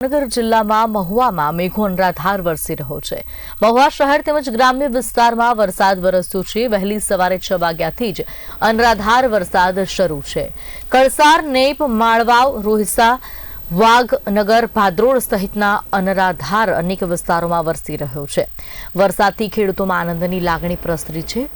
ભાવનગર જિલ્લામાં મહુવામાં મેઘો અનરાધાર વરસી રહ્યો છે. મહુવા શહેર તેમજ ગ્રામ્ય વિસ્તારમાં વરસાદ વરસ્યો છે. વહેલી સવારે છ વાગ્યાથી જ અનરાધાર વરસાદ શરૂ છે. કળસાર, નેપ, માળવાવ, રોહિસા વાઘનગર ભાદ્રોડ સહિતના અનરાધાર અનેક વિસ્તારોમાં વરસી રહ્યો છે. વરસાદથી ખેડૂતોમાં આનંદની લાગણી પ્રસરી છે.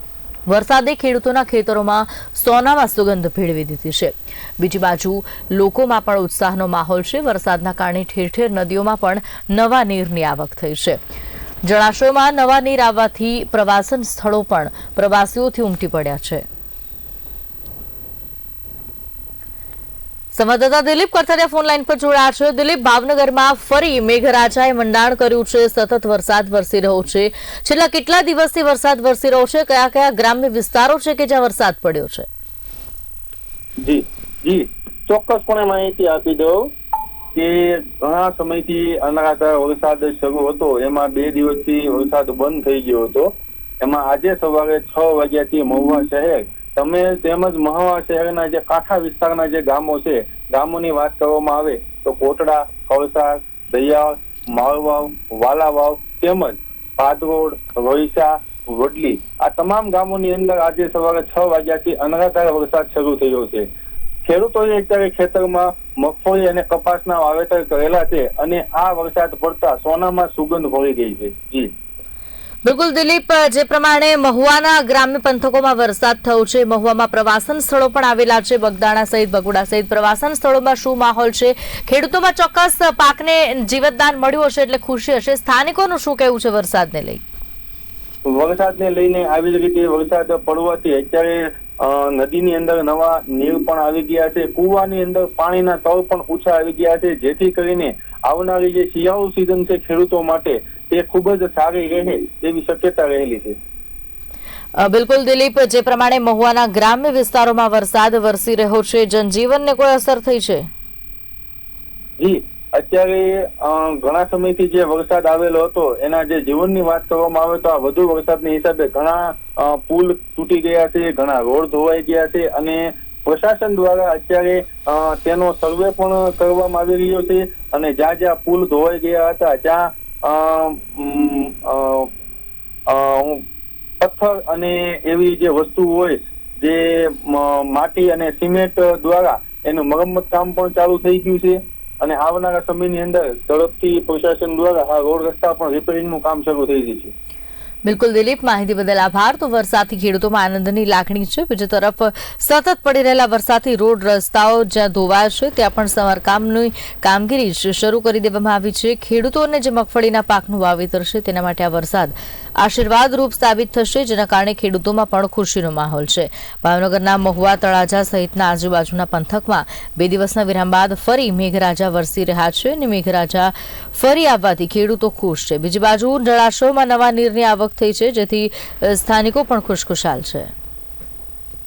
વરસાદે ખેડૂતોના ખેતરોમાં સોનામાં સુગંધ ભેળવી દીધી છે. બીજી બાજુ, લોકોમાં પણ ઉત્સાહનો માહોલ છે. વરસાદના કારણે ઠેર ઠેર નદીઓમાં પણ નવા નીરની આવક થઈ છે. જળાશયોમાં નવા નીર આવવાથી પ્રવાસન સ્થળો પણ પ્રવાસીઓથી ઉમટી પડ્યા છે. સંવાદદાતા દિલીપ કરથરિયા ફોન લાઈન પર જોડાયા છે. દિલીપ, ભાવનગરમાં ફરી મેઘરાજાએ મંડાણ કર્યું છે. સતત વરસાદ વરસી રહ્યો છે. છેલ્લા કેટલા દિવસથી વરસાદ વરસી રહ્યો છે? કયા કયા ગ્રામ્ય વિસ્તારો છે કે જ્યાં વરસાદ પડ્યો છે? જી જી. ચોક્કસપણે માહિતી આપી દઉં કે ઘણા સમયથી અનરાધાર વરસાદ શરૂ હતો. એમાં બે દિવસથી વરસાદ બંધ થઈ ગયો હતો. એમાં આજે સવારે છ વાગ્યાથી મહુવા શહેર તમે તેમજ મહુવા શહેરના જે કાંઠા વિસ્તારના જે ગામો છે, ગામોની વાત કરવામાં આવે તો કોટડા કળસાર દયાળ માળવાવ, વાલાવાવ તેમજ પાદરોડ, રોઈસા, વડલી આ તમામ ગામોની અંદર આજે સવારે છ વાગ્યાથી અનરાધાર વરસાદ શરૂ થયો છે. ખેડૂતોએ અત્યારે ખેતરમાં મગફળી અને કપાસના વાવેતર કરેલા છે અને આ વરસાદ પડતા સોનામાં સુગંધ ભળી ગઈ છે. જી. બિલકુલ દિલીપ, જે પ્રમાણે મહુવાના ગ્રામ્ય પંથકોમાં વરસાદ થયો છે, મહુવામાં પ્રવાસન સ્થળો પણ આવેલા છે, બગદાણા સહિત, બગુડા સહિત પ્રવાસન સ્થળોમાં શું માહોલ છે? ખેડૂતોમાં ચોક્કસ પાકને જીવતદાન મળ્યું હશે એટલે ખુશી હશે. સ્થાનિકોનું શું કહેવું છે વરસાદને લઈ? વરસાદને લઈને આવી જ રીતે વરસાદ પડવાથી અત્યારે નદીની અંદર નવા નીર પણ આવી ગયા છે. કુવાની અંદર પાણીના તળ પણ ઓછા આવી ગયા છે. જેથી કરીને આવનારી જે શિયાળુ સિઝન છે ખેડૂતો માટે તે ખૂબ જ સારી રહે તેવી શક્યતા રહેલી છે. બિલકુલ દિલીપ જે પ્રમાણે મહુવાના ગ્રામ્ય વિસ્તારોમાં વરસાદ વરસી રહ્યો છે જનજીવનને કોઈ અસર થઈ છે? જી અત્યારે ઘણા સમયથી જે વરસાદ આવેલો હતો એના જે જીવનની વાત કરવામાં આવે તો આ વધુ વરસાદની હિસાબે ઘણા પુલ તૂટી ગયા છે ઘણા રોડ ધોવાઈ ગયા છે અને પ્રશાસન દ્વારા અત્યારે તેનો સર્વે પણ કરવામાં આવી રહ્યો છે અને જ્યાં જ્યાં પુલ ધોવાઈ ગયા હતા ત્યાં પથ્થર અને એવી જે વસ્તુ હોય જે માટી અને સિમેન્ટ દ્વારા એનું મરમ્મત કામ પણ ચાલુ થઈ ગયું છે અને આવનારા સમયની અંદર ઝડપથી પ્રશાસન દ્વારા આ રોડ રસ્તા પણ રિપેરિંગનું કામ શરૂ થઈ ગયું છે. બિલકુલ દિલીપ, માહિતી બદલ આભાર. તો વરસાદથી ખેડૂતોમાં આનંદની લાગણી છે. બીજી તરફ, સતત પડી રહેલા વરસાદથી રોડ રસ્તાઓ જ્યાં ધોવાયા છે, ત્યાં પણ સમારકામની કામગીરી શરૂ કરી દેવામાં આવી છે. ખેડૂતોને જે મગફળીના પાકનું વાવેતર છે, તેના માટે આ વરસાદ આશીર્વાદરૂપ સાબિત થશે, જેના કારણે ખેડૂતોમાં પણ ખુશીનો માહોલ છે. ભાવનગરના મહુવા તળાજા સહિતના આજુબાજુના પંથકમાં બે દિવસના વિરામ બાદ ફરી મેઘરાજા વરસી રહ્યા છે અને મેઘરાજા ફરી આવવાથી ખેડૂતો ખુશ છે. બીજી બાજુ, જળાશયોમાં નવા નીરની આવક થઈ છે જેથી સ્થાનિકો પણ ખુશખુશાલ છે.